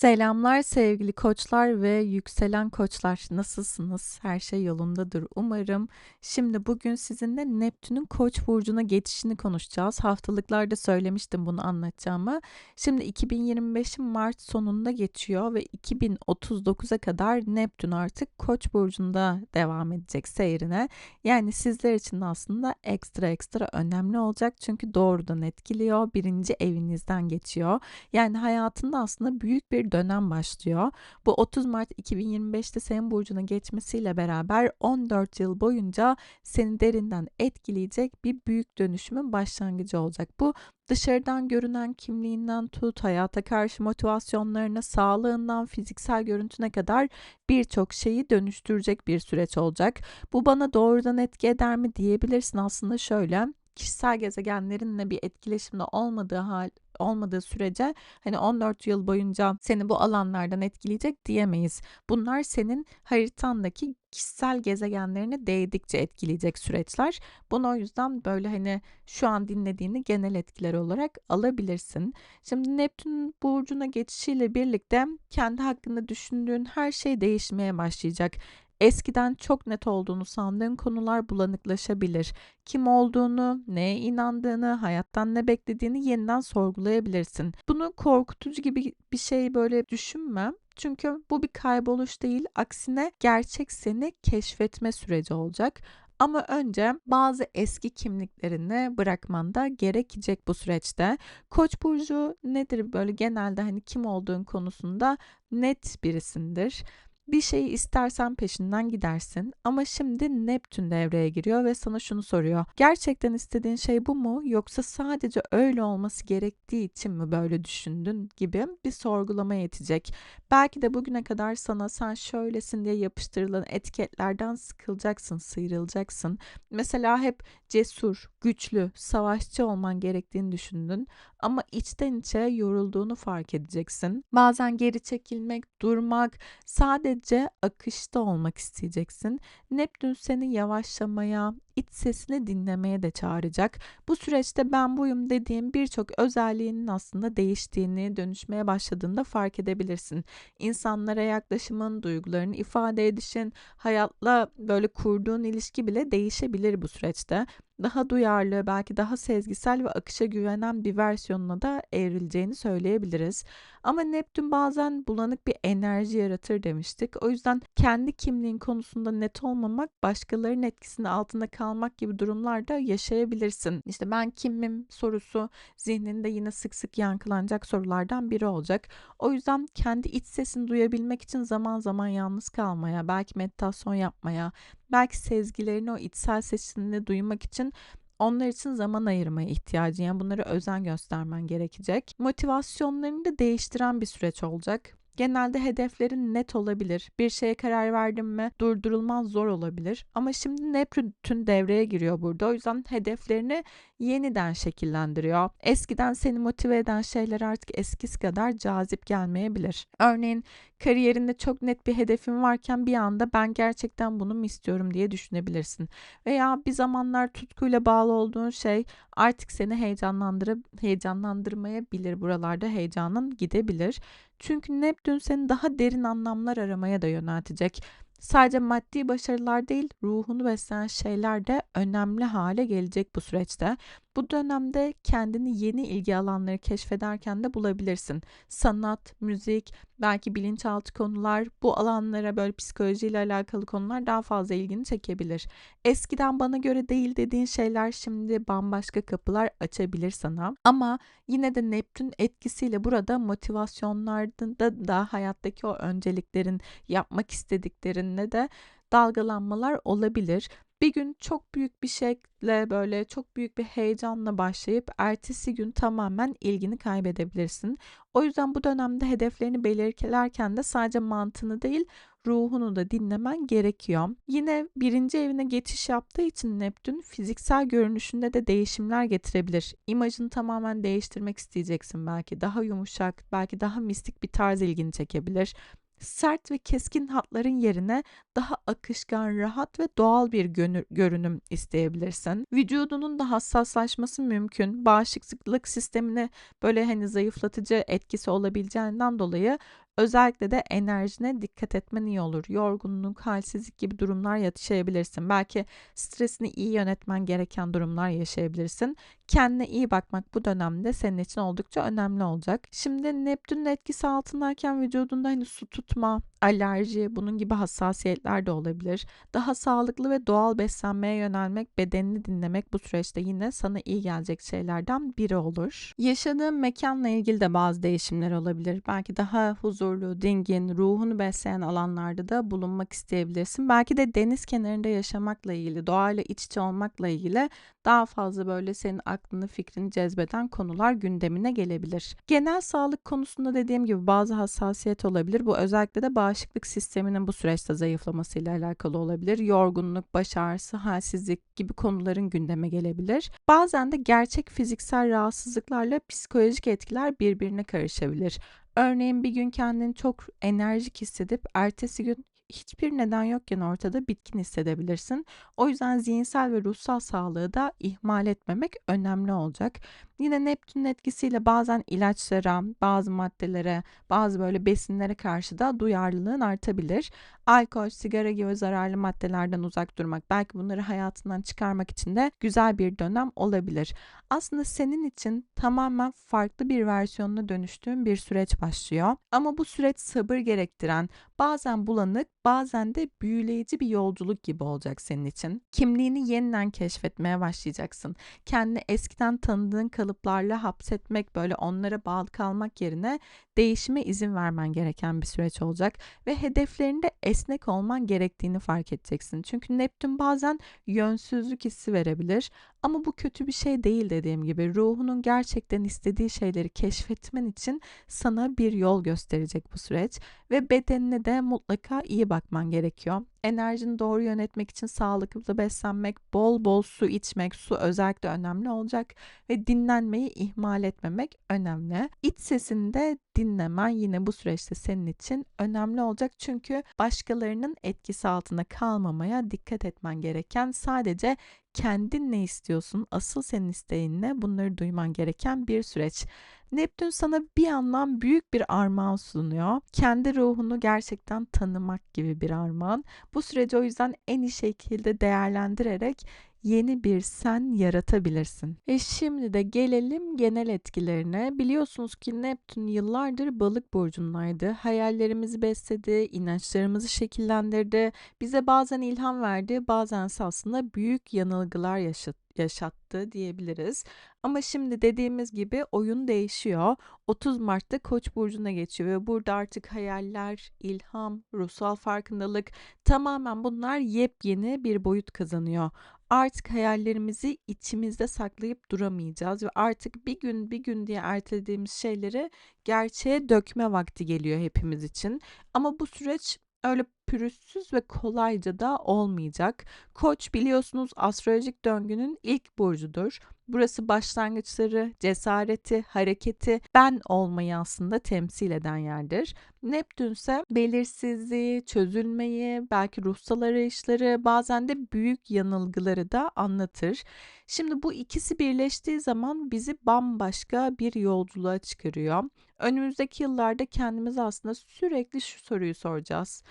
Selamlar sevgili koçlar ve yükselen koçlar. Nasılsınız? Her şey yolundadır umarım. Şimdi bugün sizinle Neptün'ün Koç burcuna geçişini konuşacağız. Haftalıklarda söylemiştim bunu anlatacağımı. Şimdi 2025'in Mart sonunda geçiyor ve 2039'a kadar Neptün artık Koç burcunda devam edecek seyrine. Yani sizler için aslında ekstra ekstra önemli olacak çünkü doğrudan etkiliyor. Birinci evinizden geçiyor. Yani hayatında aslında büyük bir dönem başlıyor. Bu 30 Mart 2025'te senin burcuna geçmesiyle beraber 14 yıl boyunca seni derinden etkileyecek bir büyük dönüşümün başlangıcı olacak. Bu dışarıdan görünen kimliğinden tut, hayata karşı motivasyonlarına, sağlığından, fiziksel görüntüne kadar birçok şeyi dönüştürecek bir süreç olacak. Bu bana doğrudan etki eder mi diyebilirsin aslında şöyle kişisel gezegenlerinle bir etkileşimde olmadığı hal olmadığı sürece hani 14 yıl boyunca seni bu alanlardan etkileyecek diyemeyiz. Bunlar senin haritandaki kişisel gezegenlerine değdikçe etkileyecek süreçler. Bunu o yüzden böyle hani şu an dinlediğini genel etkiler olarak alabilirsin. Şimdi Neptün burcuna geçişiyle birlikte kendi hakkında düşündüğün her şey değişmeye başlayacak. Eskiden çok net olduğunu sandığın konular bulanıklaşabilir. Kim olduğunu, neye inandığını, hayattan ne beklediğini yeniden sorgulayabilirsin. Bunu korkutucu gibi bir şey böyle düşünme. Çünkü bu bir kayboluş değil, aksine gerçek seni keşfetme süreci olacak. Ama önce bazı eski kimliklerini bırakman da gerekecek bu süreçte. Koç burcu nedir böyle genelde hani kim olduğun konusunda net birisindir. Bir şeyi istersen peşinden gidersin ama şimdi Neptün devreye giriyor ve sana şunu soruyor. Gerçekten istediğin şey bu mu yoksa sadece öyle olması gerektiği için mi böyle düşündün gibi bir sorgulama yetecek. Belki de bugüne kadar sana sen şöylesin diye yapıştırılan etiketlerden sıkılacaksın, sıyrılacaksın. Mesela hep cesur, güçlü, savaşçı olman gerektiğini düşündün ama içten içe yorulduğunu fark edeceksin. Bazen geri çekilmek, durmak, sadece akışta olmak isteyeceksin. Neptün seni yavaşlamaya, iç sesini dinlemeye de çağıracak. Bu süreçte ben buyum dediğim birçok özelliğinin aslında değiştiğini, dönüşmeye başladığını da fark edebilirsin. İnsanlara yaklaşımın, duygularını ifade edişin, hayatla böyle kurduğun ilişki bile değişebilir bu süreçte daha duyarlı, belki daha sezgisel ve akışa güvenen bir versiyonuna da evrileceğini söyleyebiliriz. Ama Neptün bazen bulanık bir enerji yaratır demiştik. O yüzden kendi kimliğin konusunda net olmamak, başkalarının etkisinin altında kalmak gibi durumlarda yaşayabilirsin. İşte ben kimim sorusu zihninde yine sık sık yankılanacak sorulardan biri olacak. O yüzden kendi iç sesini duyabilmek için zaman zaman yalnız kalmaya, belki meditasyon yapmaya, belki sezgilerini o içsel sesini duymak için onlar için zaman ayırmaya ihtiyacın yani bunlara özen göstermen gerekecek. Motivasyonlarını da değiştiren bir süreç olacak. Genelde hedeflerin net olabilir. Bir şeye karar verdin mi durdurulmaz zor olabilir. Ama şimdi Neptün devreye giriyor burada. O yüzden hedeflerini yeniden şekillendiriyor. Eskiden seni motive eden şeyler artık eskisi kadar cazip gelmeyebilir. Örneğin kariyerinde çok net bir hedefin varken bir anda ben gerçekten bunu mu istiyorum diye düşünebilirsin. Veya bir zamanlar tutkuyla bağlı olduğun şey artık seni heyecanlandırıp heyecanlandırmayabilir. Buralarda heyecanın gidebilir. Çünkü Neptün seni daha derin anlamlar aramaya da yöneltecek. Sadece maddi başarılar değil, ruhunu besleyen şeyler de önemli hale gelecek bu süreçte. Bu dönemde kendini yeni ilgi alanları keşfederken de bulabilirsin. Sanat, müzik, belki bilinçaltı konular, bu alanlara böyle psikolojiyle alakalı konular daha fazla ilgini çekebilir. Eskiden bana göre değil dediğin şeyler şimdi bambaşka kapılar açabilir sana. Ama yine de Neptün etkisiyle burada motivasyonlarda da hayattaki o önceliklerin, yapmak istediklerinde de dalgalanmalar olabilir. Bir gün çok büyük bir şekle böyle çok büyük bir heyecanla başlayıp ertesi gün tamamen ilgini kaybedebilirsin. O yüzden bu dönemde hedeflerini belirlerken de sadece mantığını değil ruhunu da dinlemen gerekiyor. Yine birinci evine geçiş yaptığı için Neptün fiziksel görünüşünde de değişimler getirebilir. İmajını tamamen değiştirmek isteyeceksin belki. Daha yumuşak, belki daha mistik bir tarz ilgini çekebilir sert ve keskin hatların yerine daha akışkan, rahat ve doğal bir görünüm isteyebilirsin. Vücudunun da hassaslaşması mümkün. Bağışıklık sistemine böyle hani zayıflatıcı etkisi olabileceğinden dolayı Özellikle de enerjine dikkat etmen iyi olur. Yorgunluk, halsizlik gibi durumlar yaşayabilirsin. Belki stresini iyi yönetmen gereken durumlar yaşayabilirsin. Kendine iyi bakmak bu dönemde senin için oldukça önemli olacak. Şimdi Neptün'ün etkisi altındayken vücudunda hani su tutma, alerji, bunun gibi hassasiyetler de olabilir. Daha sağlıklı ve doğal beslenmeye yönelmek, bedenini dinlemek bu süreçte yine sana iyi gelecek şeylerden biri olur. Yaşadığın mekanla ilgili de bazı değişimler olabilir. Belki daha huzurlu, dingin, ruhunu besleyen alanlarda da bulunmak isteyebilirsin. Belki de deniz kenarında yaşamakla ilgili, doğayla iç içe olmakla ilgili daha fazla böyle senin aklını fikrini cezbeden konular gündemine gelebilir. Genel sağlık konusunda dediğim gibi bazı hassasiyet olabilir. Bu özellikle de bağışıklık sisteminin bu süreçte zayıflamasıyla alakalı olabilir. Yorgunluk, baş ağrısı, halsizlik gibi konuların gündeme gelebilir. Bazen de gerçek fiziksel rahatsızlıklarla psikolojik etkiler birbirine karışabilir. Örneğin bir gün kendini çok enerjik hissedip ertesi gün hiçbir neden yokken ortada bitkin hissedebilirsin. O yüzden zihinsel ve ruhsal sağlığı da ihmal etmemek önemli olacak. Yine Neptün'ün etkisiyle bazen ilaçlara, bazı maddelere, bazı böyle besinlere karşı da duyarlılığın artabilir. Alkol, sigara gibi zararlı maddelerden uzak durmak, belki bunları hayatından çıkarmak için de güzel bir dönem olabilir. Aslında senin için tamamen farklı bir versiyonuna dönüştüğün bir süreç başlıyor. Ama bu süreç sabır gerektiren, bazen bulanık, bazen de büyüleyici bir yolculuk gibi olacak senin için. Kimliğini yeniden keşfetmeye başlayacaksın. Kendini eskiden tanıdığın kalıplarla hapsetmek, böyle onlara bağlı kalmak yerine değişime izin vermen gereken bir süreç olacak ve hedeflerinde esnek olman gerektiğini fark edeceksin. Çünkü Neptün bazen yönsüzlük hissi verebilir ama bu kötü bir şey değil dediğim gibi. Ruhunun gerçekten istediği şeyleri keşfetmen için sana bir yol gösterecek bu süreç ve bedenine de mutlaka iyi bakman gerekiyor. Enerjini doğru yönetmek için sağlıklı beslenmek, bol bol su içmek, su özellikle önemli olacak ve dinlenmeyi ihmal etmemek önemli. İç sesini de dinlemen yine bu süreçte senin için önemli olacak. Çünkü başkalarının etkisi altında kalmamaya dikkat etmen gereken sadece kendin ne istiyorsun, asıl senin isteğin ne bunları duyman gereken bir süreç. Neptün sana bir yandan büyük bir armağan sunuyor. Kendi ruhunu gerçekten tanımak gibi bir armağan. Bu süreci o yüzden en iyi şekilde değerlendirerek yeni bir sen yaratabilirsin. E şimdi de gelelim genel etkilerine. Biliyorsunuz ki Neptün yıllardır balık burcundaydı. Hayallerimizi besledi, inançlarımızı şekillendirdi. Bize bazen ilham verdi, bazen aslında büyük yanılgılar yaşattı yaşattı diyebiliriz. Ama şimdi dediğimiz gibi oyun değişiyor. 30 Mart'ta Koç burcuna geçiyor ve burada artık hayaller, ilham, ruhsal farkındalık tamamen bunlar yepyeni bir boyut kazanıyor. Artık hayallerimizi içimizde saklayıp duramayacağız ve artık bir gün bir gün diye ertelediğimiz şeyleri gerçeğe dökme vakti geliyor hepimiz için. Ama bu süreç öyle pürüzsüz ve kolayca da olmayacak. Koç biliyorsunuz astrolojik döngünün ilk burcudur. Burası başlangıçları, cesareti, hareketi, ben olmayı aslında temsil eden yerdir. Neptün ise belirsizliği, çözülmeyi, belki ruhsal arayışları, bazen de büyük yanılgıları da anlatır. Şimdi bu ikisi birleştiği zaman bizi bambaşka bir yolculuğa çıkarıyor. Önümüzdeki yıllarda kendimize aslında sürekli şu soruyu soracağız.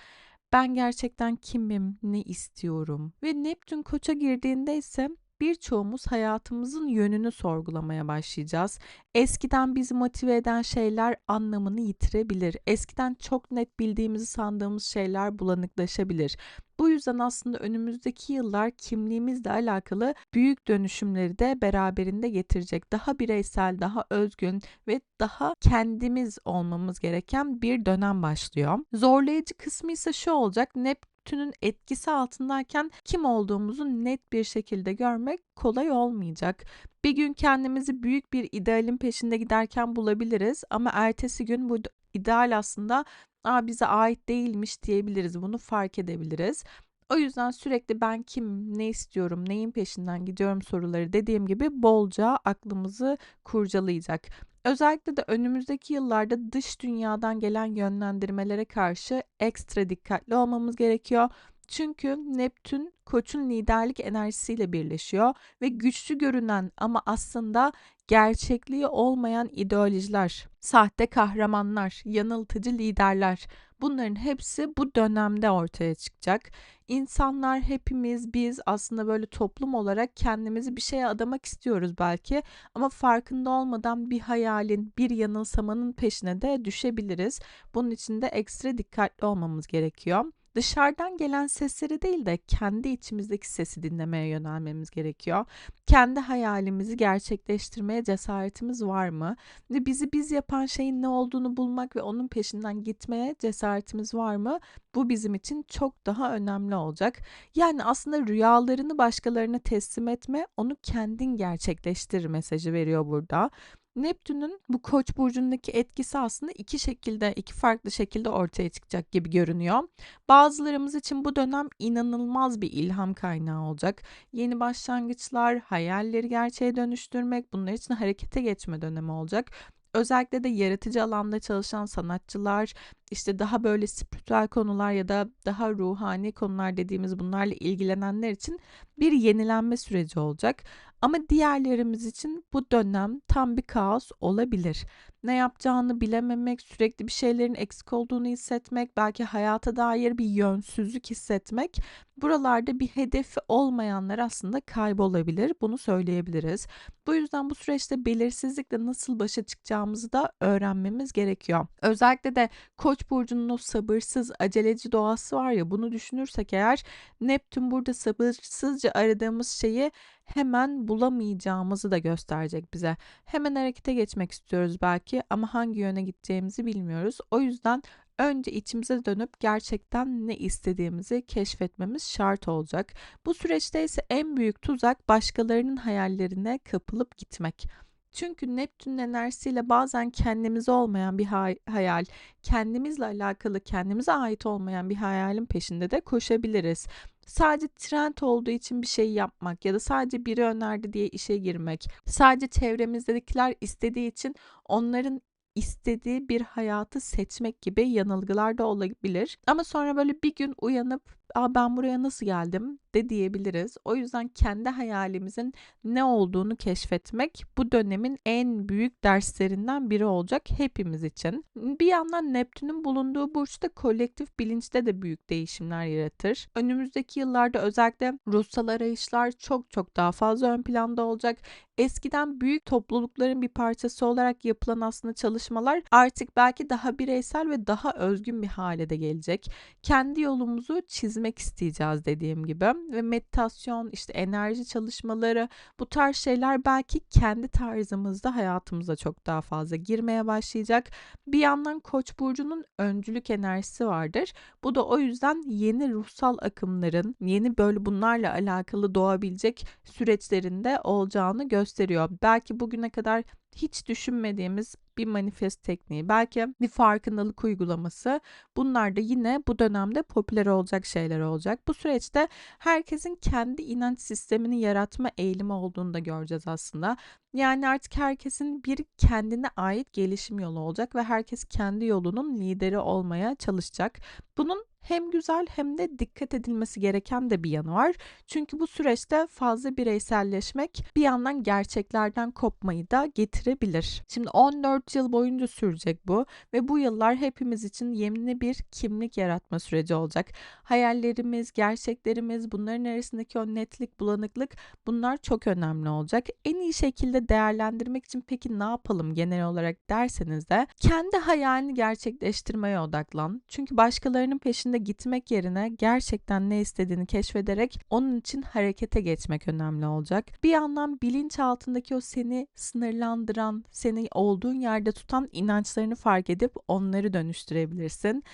Ben gerçekten kimim, ne istiyorum? Ve Neptün koça girdiğinde ise birçoğumuz hayatımızın yönünü sorgulamaya başlayacağız. Eskiden bizi motive eden şeyler anlamını yitirebilir. Eskiden çok net bildiğimizi sandığımız şeyler bulanıklaşabilir. Bu yüzden aslında önümüzdeki yıllar kimliğimizle alakalı büyük dönüşümleri de beraberinde getirecek. Daha bireysel, daha özgün ve daha kendimiz olmamız gereken bir dönem başlıyor. Zorlayıcı kısmı ise şu olacak. Nep Neptün'ün etkisi altındayken kim olduğumuzu net bir şekilde görmek kolay olmayacak. Bir gün kendimizi büyük bir idealin peşinde giderken bulabiliriz ama ertesi gün bu ideal aslında Aa, bize ait değilmiş diyebiliriz. Bunu fark edebiliriz. O yüzden sürekli ben kim, ne istiyorum, neyin peşinden gidiyorum soruları dediğim gibi bolca aklımızı kurcalayacak. Özellikle de önümüzdeki yıllarda dış dünyadan gelen yönlendirmelere karşı ekstra dikkatli olmamız gerekiyor. Çünkü Neptün Koç'un liderlik enerjisiyle birleşiyor ve güçlü görünen ama aslında gerçekliği olmayan ideolojiler, sahte kahramanlar, yanıltıcı liderler bunların hepsi bu dönemde ortaya çıkacak. İnsanlar hepimiz biz aslında böyle toplum olarak kendimizi bir şeye adamak istiyoruz belki ama farkında olmadan bir hayalin, bir yanılsamanın peşine de düşebiliriz. Bunun için de ekstra dikkatli olmamız gerekiyor. Dışarıdan gelen sesleri değil de kendi içimizdeki sesi dinlemeye yönelmemiz gerekiyor. Kendi hayalimizi gerçekleştirmeye cesaretimiz var mı? Ve bizi biz yapan şeyin ne olduğunu bulmak ve onun peşinden gitmeye cesaretimiz var mı? Bu bizim için çok daha önemli olacak. Yani aslında rüyalarını başkalarına teslim etme, onu kendin gerçekleştir mesajı veriyor burada. Neptün'ün bu Koç burcundaki etkisi aslında iki şekilde, iki farklı şekilde ortaya çıkacak gibi görünüyor. Bazılarımız için bu dönem inanılmaz bir ilham kaynağı olacak. Yeni başlangıçlar, hayalleri gerçeğe dönüştürmek, bunlar için harekete geçme dönemi olacak. Özellikle de yaratıcı alanda çalışan sanatçılar, işte daha böyle spiritüel konular ya da daha ruhani konular dediğimiz bunlarla ilgilenenler için bir yenilenme süreci olacak. Ama diğerlerimiz için bu dönem tam bir kaos olabilir. Ne yapacağını bilememek, sürekli bir şeylerin eksik olduğunu hissetmek, belki hayata dair bir yönsüzlük hissetmek, buralarda bir hedefi olmayanlar aslında kaybolabilir. Bunu söyleyebiliriz. Bu yüzden bu süreçte belirsizlikle nasıl başa çıkacağımızı da öğrenmemiz gerekiyor. Özellikle de Koç burcunun o sabırsız, aceleci doğası var ya bunu düşünürsek eğer Neptün burada sabırsızca aradığımız şeyi hemen bulamayacağımızı da gösterecek bize. Hemen harekete geçmek istiyoruz belki ama hangi yöne gideceğimizi bilmiyoruz. O yüzden önce içimize dönüp gerçekten ne istediğimizi keşfetmemiz şart olacak. Bu süreçte ise en büyük tuzak başkalarının hayallerine kapılıp gitmek. Çünkü Neptün'ün enerjisiyle bazen kendimize olmayan bir hayal, kendimizle alakalı, kendimize ait olmayan bir hayalin peşinde de koşabiliriz. Sadece trend olduğu için bir şey yapmak ya da sadece biri önerdi diye işe girmek, sadece çevremizdekiler istediği için onların istediği bir hayatı seçmek gibi yanılgılar da olabilir. Ama sonra böyle bir gün uyanıp Aa, ben buraya nasıl geldim de diyebiliriz. O yüzden kendi hayalimizin ne olduğunu keşfetmek bu dönemin en büyük derslerinden biri olacak hepimiz için. Bir yandan Neptün'ün bulunduğu burçta kolektif bilinçte de büyük değişimler yaratır. Önümüzdeki yıllarda özellikle ruhsal arayışlar çok çok daha fazla ön planda olacak. Eskiden büyük toplulukların bir parçası olarak yapılan aslında çalışmalar artık belki daha bireysel ve daha özgün bir hale de gelecek. Kendi yolumuzu çizmek çizmek isteyeceğiz dediğim gibi ve meditasyon işte enerji çalışmaları bu tarz şeyler belki kendi tarzımızda hayatımıza çok daha fazla girmeye başlayacak. Bir yandan Koç burcunun öncülük enerjisi vardır. Bu da o yüzden yeni ruhsal akımların yeni böyle bunlarla alakalı doğabilecek süreçlerinde olacağını gösteriyor. Belki bugüne kadar hiç düşünmediğimiz bir manifest tekniği, belki bir farkındalık uygulaması. Bunlar da yine bu dönemde popüler olacak şeyler olacak. Bu süreçte herkesin kendi inanç sistemini yaratma eğilimi olduğunu da göreceğiz aslında. Yani artık herkesin bir kendine ait gelişim yolu olacak ve herkes kendi yolunun lideri olmaya çalışacak. Bunun hem güzel hem de dikkat edilmesi gereken de bir yanı var. Çünkü bu süreçte fazla bireyselleşmek bir yandan gerçeklerden kopmayı da getirebilir. Şimdi 14 yıl boyunca sürecek bu ve bu yıllar hepimiz için yeni bir kimlik yaratma süreci olacak. Hayallerimiz, gerçeklerimiz, bunların arasındaki o netlik, bulanıklık bunlar çok önemli olacak. En iyi şekilde değerlendirmek için peki ne yapalım genel olarak derseniz de kendi hayalini gerçekleştirmeye odaklan. Çünkü başkalarının peşinde gitmek yerine gerçekten ne istediğini keşfederek onun için harekete geçmek önemli olacak. Bir yandan bilinç altındaki o seni sınırlandıran, seni olduğun yerde tutan inançlarını fark edip onları dönüştürebilirsin.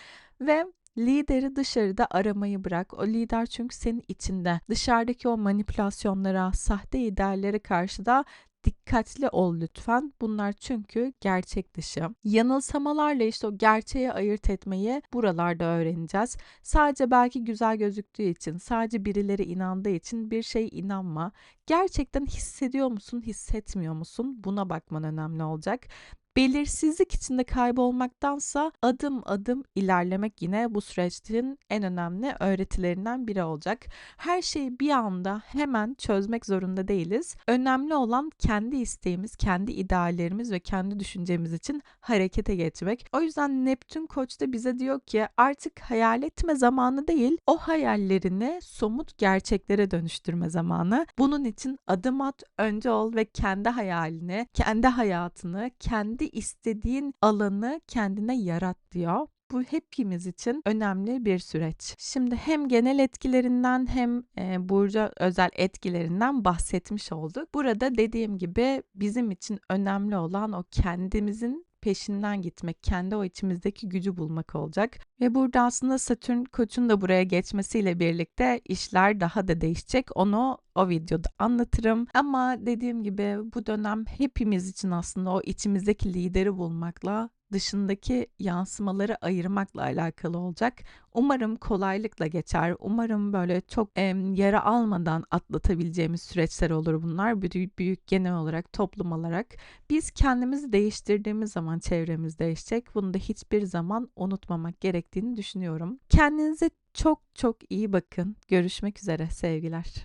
Ve Lideri dışarıda aramayı bırak. O lider çünkü senin içinde. Dışarıdaki o manipülasyonlara, sahte ideallere karşı da dikkatli ol lütfen. Bunlar çünkü gerçek dışı. Yanılsamalarla işte o gerçeği ayırt etmeyi buralarda öğreneceğiz. Sadece belki güzel gözüktüğü için, sadece birileri inandığı için bir şey inanma. Gerçekten hissediyor musun, hissetmiyor musun? Buna bakman önemli olacak. Belirsizlik içinde kaybolmaktansa adım adım ilerlemek yine bu süreçin en önemli öğretilerinden biri olacak. Her şeyi bir anda hemen çözmek zorunda değiliz. Önemli olan kendi isteğimiz, kendi ideallerimiz ve kendi düşüncemiz için harekete geçmek. O yüzden Neptün Koç da bize diyor ki artık hayal etme zamanı değil, o hayallerini somut gerçeklere dönüştürme zamanı. Bunun için adım at, önce ol ve kendi hayalini, kendi hayatını, kendi istediğin alanı kendine yarat diyor. Bu hepimiz için önemli bir süreç. Şimdi hem genel etkilerinden hem e, burca özel etkilerinden bahsetmiş olduk. Burada dediğim gibi bizim için önemli olan o kendimizin peşinden gitmek, kendi o içimizdeki gücü bulmak olacak. Ve burada aslında Satürn Koç'un da buraya geçmesiyle birlikte işler daha da değişecek. Onu o videoda anlatırım. Ama dediğim gibi bu dönem hepimiz için aslında o içimizdeki lideri bulmakla dışındaki yansımaları ayırmakla alakalı olacak. Umarım kolaylıkla geçer. Umarım böyle çok e, yara almadan atlatabileceğimiz süreçler olur bunlar. Büyük büyük genel olarak toplum olarak. Biz kendimizi değiştirdiğimiz zaman çevremiz değişecek. Bunu da hiçbir zaman unutmamak gerektiğini düşünüyorum. Kendinize çok çok iyi bakın. Görüşmek üzere sevgiler.